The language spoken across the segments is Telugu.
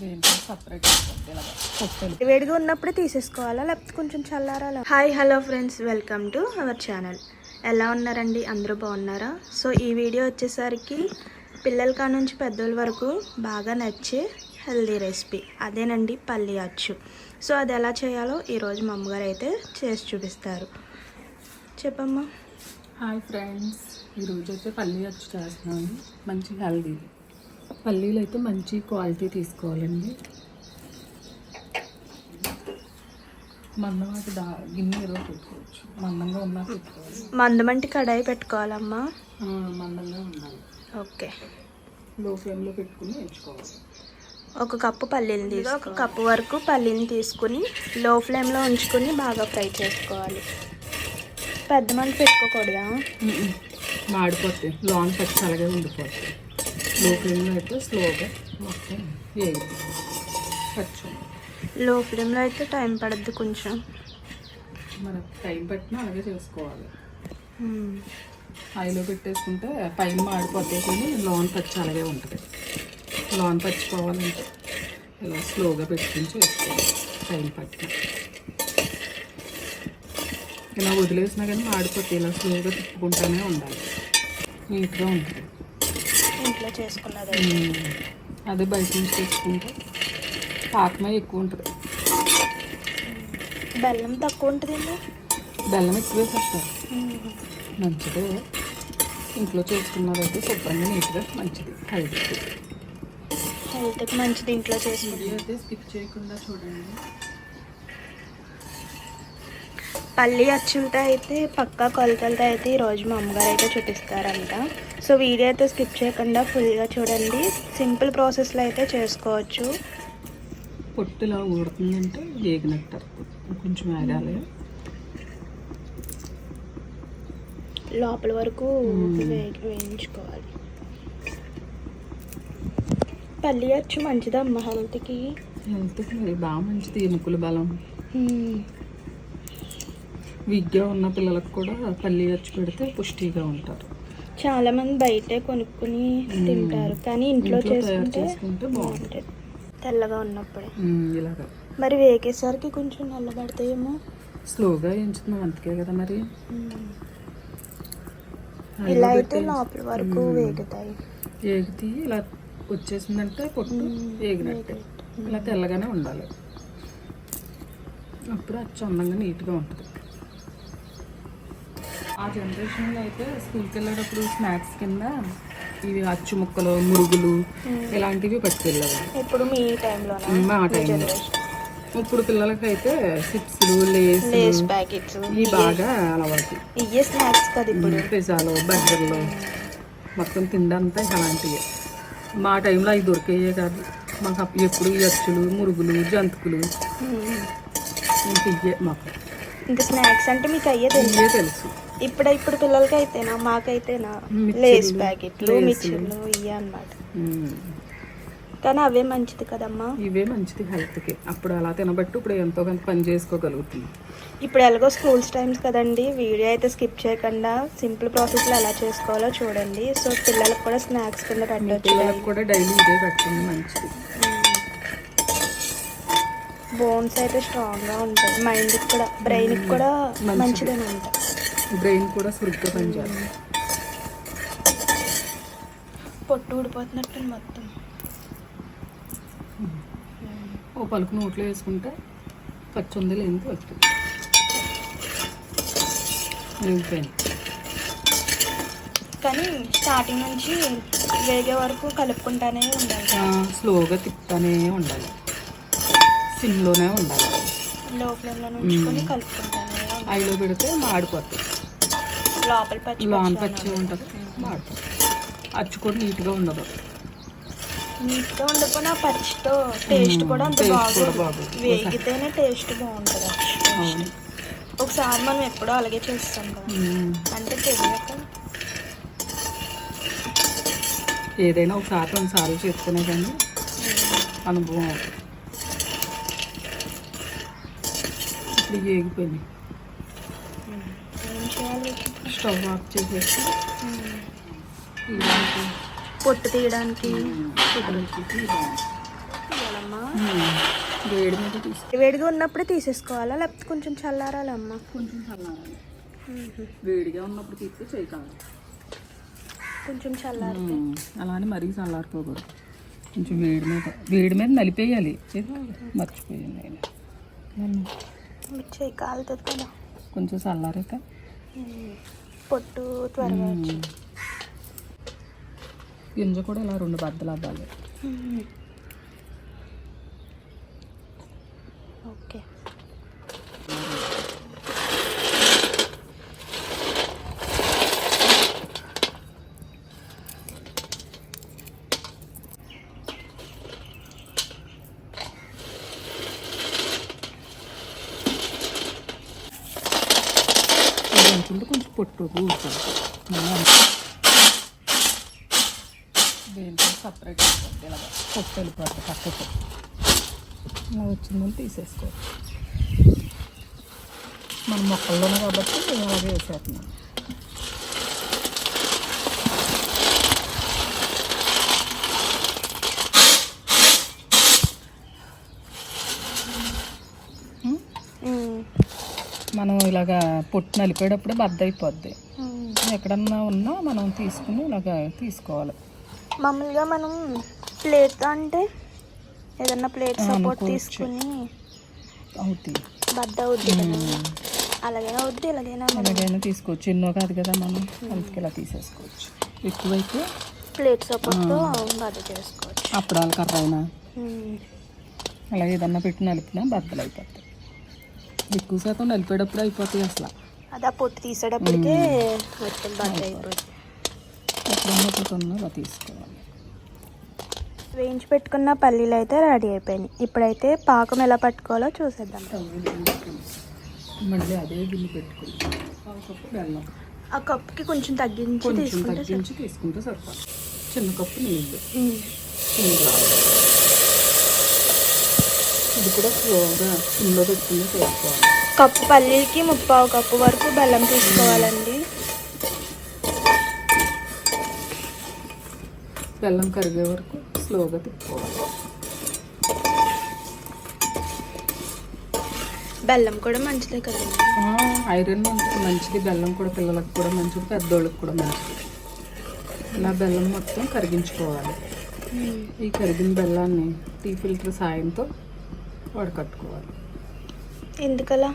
దీంట్లో సపరేట్ వేడిగా ఉన్నప్పుడే తీసేసుకోవాలా? లేకపోతే కొంచెం చల్లారాలా? Hi hello friends welcome to our channel ఎలా ఉన్నారండి? అందరూ బాగున్నారా? సో ఈ వీడియో వచ్చేసరికి పిల్లల కాడ నుంచి పెద్దోళ్ళ వరకు బాగా నచ్చే హెల్దీ రెసిపీ అదేనండి పల్లి అచ్చు. సో అది ఎలా చేయాలో ఈరోజు మా అమ్మగారు అయితే చేసి చూపిస్తారు. చెప్పమ్మా. హాయ్ ఫ్రెండ్స్ ఈరోజు అయితే పల్లీ వచ్చి చేస్తున్నాను. మంచి హెల్దీ పల్లీలు అయితే మంచి క్వాలిటీ తీసుకోవాలండి. మందం దా గిన్నె ఏదో పెట్టుకోవచ్చు. మందంగా ఉన్నా పెట్టుకోవాలి. మందమంటి కడాయి పెట్టుకోవాలమ్మా? మందంగా ఉండాలి. ఓకే. లో ఫ్లేమ్లో పెట్టుకుని ఎంచుకోవాలి ఒక కప్పు పల్లీలు తీసి ఒక కప్పు వరకు పల్లీని తీసుకుని లో ఫ్లేమ్లో ఉంచుకుని బాగా ఫ్రై చేసుకోవాలి. పెద్ద మంట పెట్టుకోకూడదా? మాడిపోతాయి లాంగ్ పచ్చి అలాగే ఉండిపోతాయి. లో ఫ్లేమ్లో అయితే స్లోగా మొత్తం వేగుతుంది. పచ్చు లో ఫ్లేమ్లో అయితే టైం పడుద్ది కొంచెం. మనకు టైం పట్టినా అలాగే చేసుకోవాలి. హైలో పెట్టేసుకుంటే పైన మాడిపోతాయి కానీ లోన్ పచ్చి అలాగే ఉంటుంది. లోన్ పచ్చిపోవాలంటే ఇలా స్లోగా పెట్టుకుని చేసుకోవాలి. టైం పట్టిన. ఇలా వదిలేసినా కానీ మాడిపోతాయి ఇలా స్లోగా తిప్పుకుంటూనే ఉండాలి. నీట్గా ఉంటుంది. ఇంట్లో చేసుకున్నది. అదే బయట నుంచి తెచ్చుకుంటే పాకమే ఎక్కువ ఉంటుంది. బెల్లం తక్కువ ఉంటుందండి బెల్లం ఎక్కువ వేసేస్తారు మంచిదే. ఇంట్లో చేసుకున్నదైతే శుభ్రంగా నీట్గా మంచిది. హెల్తీ హెల్త్కి మంచిది ఇంట్లో అయితే స్కిప్ చేయకుండా చూడండి. పల్లి అచ్చులతో అయితే పక్కా కొలతలతో అయితే ఈరోజు మా అమ్మగారు అయితే చూపిస్తారంట. సో వీడియో అయితే స్కిప్ చేయకుండా ఫుల్గా చూడండి. సింపుల్ ప్రాసెస్లో అయితే చేసుకోవచ్చు. పొట్టు ఇలా ఊడుతుందంటే వేగినట్టు. కొంచెం వేగాలి లోపల వరకు వేయించుకోవాలి. పల్లి అచ్చు మంచిదమ్మా హెల్త్కి. హెల్త్కి బాగా మంచిది ఎముకల బలం. విగ్గా ఉన్న పిల్లలకు కూడా పల్లి వచ్చి పెడితే పుష్టిగా ఉంటారు. చాలా మంది బయటే కొనుక్కుని. తింటారు కానీ ఇంట్లో చేసుకుంటే బాగుంటుంది. తెల్లగా ఉన్నప్పుడే. ఇలాగా. మరి వేగేసరికి కొంచెం నల్లబడతాయేమో స్లోగా ఎంచుతున్నాం అంతకే కదా మరి. ఇలా అయితే లోపల వరకు. వేగుతాయి. ఏగితే ఇలా వచ్చేసిందంటే పొట్టు. వేగినట్టే. వేగినట్టు. ఇలా తెల్లగానే ఉండాలి. అప్పుడు అచ్చు అందంగా నీట్గా ఉంటుంది. ఆ జనరేషన్లో అయితే స్కూల్కి వెళ్ళేటప్పుడు స్నాక్స్ కింద ఇవి అచ్చు ముక్కలు మురుగులు. ఇలాంటివి పట్టుకెళ్ళేవారు. ఇప్పుడు మీ టైంలో మా టైంలో ఇప్పుడు పిల్లలకి అయితే చిప్స్లు లేస్ ప్యాకెట్స్. ఇవి బాగా అలవాటు. ఇయ్యే స్నాక్స్ కదా ఇప్పుడు. పిజ్జాలు బర్గర్లు మొత్తం తిండంతా అలాంటివి మా టైంలో అవి దొరికేయే కాదు. మాకు ఎప్పుడు ఈ అచ్చులు మురుగులు జంతుకులు. ఇంక ఇయ్యే మాకు. ఇంకా స్నాక్స్ అంటే మీకు అయ్యే తెలుసు. ఇవే తెలుసు. ఇప్పుడు ఇప్పుడు పిల్లలకి అయితేనా మాకైతేనా లేస్ ప్యాకెట్లు. మిక్చర్లు ఇయ్యే అన్నమాట. కానీ అవే మంచిది కదమ్మా. ఇవే మంచిది హెల్త్కి. అప్పుడు అలా తినబట్టి ఇప్పుడు ఎంతో కొంత పని చేసుకోగలుగుతున్నాం. ఇప్పుడు ఎలాగో స్కూల్స్ టైమ్స్ కదండి వీడియో అయితే స్కిప్ చేయకుండా సింపుల్ ప్రాసెస్లో ఎలా చేసుకోవాలో చూడండి. సో పిల్లలకు కూడా స్నాక్స్ కింద పెట్టవచ్చు పిల్లలకు కూడా డైలీ ఇదే పెట్టండి మంచిది. బోన్స్ అయితే స్ట్రాంగ్గా ఉంటాయి. మైండ్కి కూడా బ్రెయిన్కి కూడా మంచిది. మంచిదేనంట. బ్రెయిన్ కూడా సురుగ్గా పనిచేస్తుంది పొట్టు ఊడిపోతున్నట్టు మొత్తం. ఓ పలుకు నోట్లో వేసుకుంటే పచ్చి ఉంది లేనిది వస్తుంది కానీ స్టార్టింగ్ నుంచి వేగే వరకు కలుపుకుంటానే ఉండాలి. స్లోగా తిప్పుతానే ఉండాలి. సిమ్లోనే ఉండాలి. లో ఫ్లేమ్లో ఉంచుకొని. కలుపుకుంటానే ఐలో పెడితే మాడిపోతుంది. లోపల పచ్చి లాన్ పచ్చి ఉంటుంది. అచ్చు కూడా నీట్గా ఉండదు. నీట్గా ఉండకపోయినా పచ్చితో టేస్ట్ కూడా అంత బాగోదు. వేగితేనే టేస్ట్ బాగుంటుంది ఒకసారి మనం ఎప్పుడో అలాగే చేస్తాం కదా. అంటే తెలియక. ఏదైనా ఒకసారి రెండు సార్లు చేసుకునే కానీ అనుభవం అవుతుంది. ఇప్పుడు ఏగిపోయింది. ఏం చేయాలి? స్టవ్ ఆఫ్ చేసేసి. పొట్టు తీయడానికి. వేడి మీద తీసుకో వేడిగా ఉన్నప్పుడే తీసేసుకోవాలా? లేకపోతే కొంచెం చల్లారాలమ్మా కొంచెం చల్లారాలి. వేడిగా ఉన్నప్పుడు తీస్తే చేయగలరు కొంచెం చల్లారి అలా అని మరీ చల్లారిపోకూడదు. కొంచెం వేడి మీద వేడి మీద నలిపేయాలి. ఇది మర్చిపోయాను నేను. మిర్చి కాలుతుంది కదా. కొంచెం చల్లారాక. మ్మ్. పొట్టు త్వరగా గింజ కూడా ఇలా రెండు బద్దలు అవ్వాలి. ఓకే. కాకుండా కొంచెం పొట్టు కూర్చోాలి దీంట్లో సపరేట్ అయిపోద్ది ఇలాగ. పొట్టు వెళ్ళిపోతుంది పక్కకు. ఇలా వచ్చిందని తీసేసుకోవచ్చు మన మొక్కల్లోనే కాబట్టి అలాగే వేసేస్తున్నాం మనం ఇలాగా పొట్టు నలిపేటప్పుడు బద్ద అయిపోద్ది. ఎక్కడన్నా ఉన్నా మనం తీసుకుని ఇలాగా తీసుకోవాలి. మామూలుగా మనం ప్లేట్ అంటే ఏదన్నా ప్లేట్ సపోర్ట్. తీసుకుని అవుతాయి బద్ద అవుద్ది అలాగైనా అవుద్ది ఇలాగైనా మనం ఎలాగైనా తీసుకోవచ్చు. ఎన్నో కాదు కదా మనం. అందుకే ఇలా తీసేసుకోవచ్చు. ఎక్కువైతే ప్లేట్ సపోర్ట్తో బద్ద చేసుకోవచ్చు. అప్పడాలు కర్ర అయినా. అలా ఏదన్నా పెట్టి నలిపినా బద్దలు అయిపోతాయి ఎక్కువ శాతం నలిపేటప్పుడు అయిపోతాయి అసలు అది ఆ పొట్టు తీసేటప్పటికే మొత్తం బద్ద అయిపోయింది ఎప్పుడన్నా ఒకటి ఉన్నా అలా తీసుకోవాలి వేయించి పెట్టుకున్న పల్లీలు అయితే రెడీ అయిపోయినాయి. ఇప్పుడైతే పాకం ఎలా పట్టుకోవాలో చూసేద్దాం. మళ్ళీ అదే గిన్నె పెట్టుకుని పావు కప్పు బెల్లం. ఆ కప్పుకి కొంచెం తగ్గించి తీసుకుంటే సరిపోతుంది చిన్న కప్పు నీళ్ళు. ఇది కూడా స్లోగా సిమ్లో పెట్టుకుని చేసుకోవాలి కప్పు పల్లీలకి ముప్పావు కప్పు వరకు బెల్లం తీసుకోవాలండి. బెల్లం కరిగే వరకు స్లోగా తిప్పుకోవాలి. బెల్లం కూడా మంచిదే కదండి. ఆ, ఐరన్ మనకి మంచిది. బెల్లం కూడా పిల్లలకు కూడా మంచిది. పెద్దోళ్ళకి కూడా మంచిది. ఇలా బెల్లం మొత్తం కరిగించుకోవాలి. ఈ కరిగిన బెల్లాన్ని టీ ఫిల్టర్ సాయంతో వడకట్టుకోవాలి ఎందుకలా?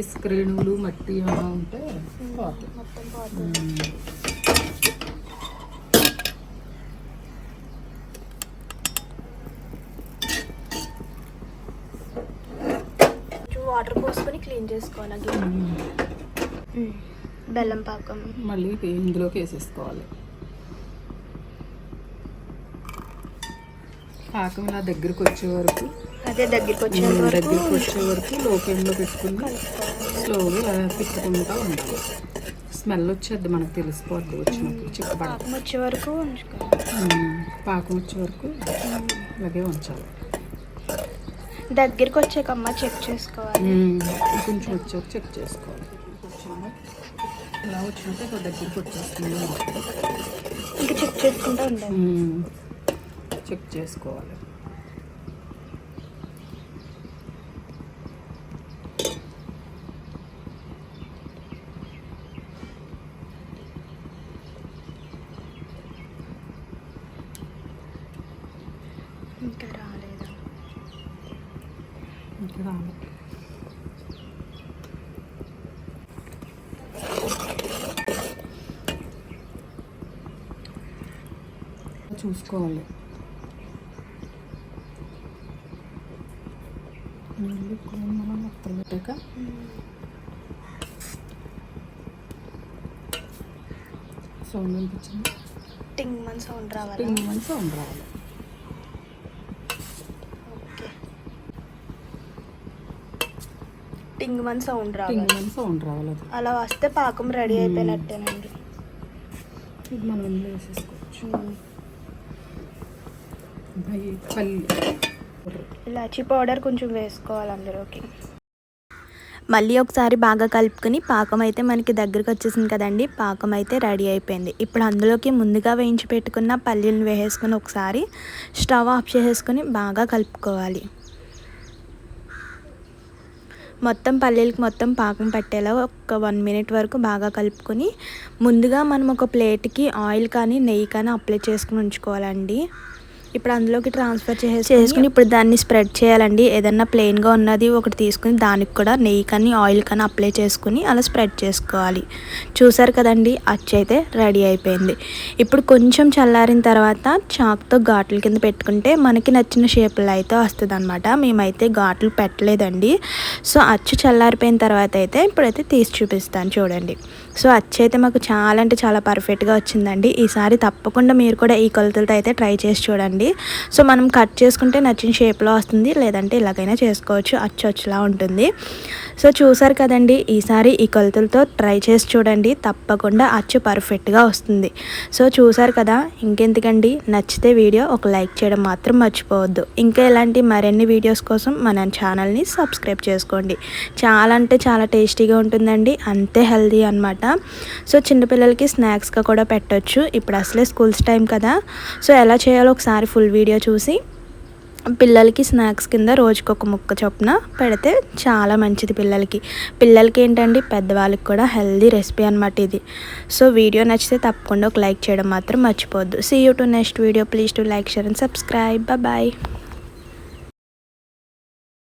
ఇసుక రేణువులు మట్టి ఏమైనా ఉంటే పోతాయి వాటర్ పోసుకొని క్లీన్ చేసుకోవాలి. బెల్లం పాకం. మళ్ళీ ఇందులోకి వేసేసుకోవాలి. పాకం ఇలా దగ్గరికి వచ్చే వరకు అదే దగ్గరికి వరకు దగ్గరికి వచ్చే వరకు లో ఫ్లేమ్లో పెట్టుకుని స్లోగా తిప్పుకుంటూ ఉండాలి స్మెల్ వచ్చేది మనకు తెలిసిపోద్ది వచ్చినప్పుడు చిక్కబడ పాకం వచ్చే వరకు పాకం వచ్చే వరకు అలాగే ఉంచాలి. దగ్గరికి వచ్చాకమ్మ చెక్ చేసుకోవాలి. కొంచెం వచ్చాక చెక్ చేసుకోవాలి. వచ్చాక ఇలా వచ్చినట్టు దగ్గరికి వచ్చేస్తుంది. ఇంకా చెక్ చేసుకుంటూ ఉండాలి చెక్ చేసుకోవాలి ఇంకా రాలేదు రావాలి చూసుకోవాలి. మళ్ళీ మనం మొత్తం పెట్టాక సౌండ్ అనిపించింది టింగ్ మన సౌండ్ రావాలి? టింగ్ అని సౌండ్ రావాలి. టింగ్ మన సౌండ్ రావాలి సౌండ్ రావాలి. అలా వస్తే పాకం రెడీ అయిపోయినట్టేనండి. ఇది మనం ఇందులో వేసేసుకోవచ్చు. ఇలాచీ పౌడర్ కొంచెం వేసుకోవాలి అందులోకి. మళ్ళీ ఒకసారి బాగా కలుపుకొని పాకం అయితే మనకి దగ్గరికి వచ్చేసింది కదండి. పాకం అయితే రెడీ అయిపోయింది. ఇప్పుడు అందులోకి ముందుగా వేయించి పెట్టుకున్న పల్లీలను వేసేసుకొని ఒకసారి స్టవ్ ఆఫ్ చేసేసుకొని బాగా కలుపుకోవాలి. మొత్తం పల్లీలకు మొత్తం పాకం పట్టేలా ఒక వన్ మినిట్ వరకు బాగా కలుపుకొని ముందుగా మనం ఒక ప్లేట్కి ఆయిల్ కానీ నెయ్యి కానీ అప్లై చేసుకుని ఉంచుకోవాలండి. ఇప్పుడు అందులోకి ట్రాన్స్ఫర్ చేసి చేసుకుని ఇప్పుడు దాన్ని స్ప్రెడ్ చేయాలండి. ఏదన్నా ప్లెయిన్గా ఉన్నది ఒకటి తీసుకుని దానికి కూడా నెయ్యి కానీ ఆయిల్ కానీ అప్లై చేసుకుని అలా స్ప్రెడ్ చేసుకోవాలి. చూసారు కదండి అచ్చు అయితే రెడీ అయిపోయింది. ఇప్పుడు కొంచెం చల్లారిన తర్వాత చాక్తో ఘాట్ల కింద పెట్టుకుంటే మనకి నచ్చిన షేపులో అయితే వస్తుంది అనమాట మేమైతే ఘాట్లు పెట్టలేదండి. సో అచ్చు చల్లారిపోయిన తర్వాత అయితే ఇప్పుడైతే తీసి చూపిస్తాను చూడండి. సో అచ్చి అయితే మాకు చాలా అంటే చాలా పర్ఫెక్ట్గా వచ్చిందండి. ఈసారి తప్పకుండా మీరు కూడా ఈ కొలతలతో అయితే ట్రై చేసి చూడండి. సో మనం కట్ చేసుకుంటే నచ్చిన షేప్లో వస్తుంది లేదంటే ఇలాగైనా చేసుకోవచ్చు. అచ్చు అచ్చులా ఉంటుంది. సో చూసారు కదండి ఈసారి ఈ కొలతలతో ట్రై చేసి చూడండి. తప్పకుండా అచ్చు పర్ఫెక్ట్గా వస్తుంది. సో చూసారు కదా ఇంకెందుకండి? నచ్చితే వీడియో ఒక లైక్ చేయడం మాత్రం మర్చిపోవద్దు. ఇంకా ఇలాంటి మరిన్ని వీడియోస్ కోసం మన ఛానల్ని సబ్స్క్రైబ్ చేసుకోండి. చాలా అంటే చాలా టేస్టీగా ఉంటుందండి. అంతే హెల్దీ అనమాట సో చిన్నపిల్లలకి స్నాక్స్గా కూడా పెట్టొచ్చు. ఇప్పుడు అసలే స్కూల్స్ టైం కదా. సో ఎలా చేయాలో ఒకసారి ఫుల్ వీడియో చూసి పిల్లలకి స్నాక్స్ కింద రోజుకి ఒక ముక్క చొప్పున పెడితే చాలా మంచిది పిల్లలకి. పిల్లలకి ఏంటండి? పెద్దవాళ్ళకి కూడా హెల్దీ రెసిపీ అనమాట ఇది. సో వీడియో నచ్చితే తప్పకుండా ఒక లైక్ చేయడం మాత్రం మర్చిపోవద్దు. See you to next video please to like share and subscribe bye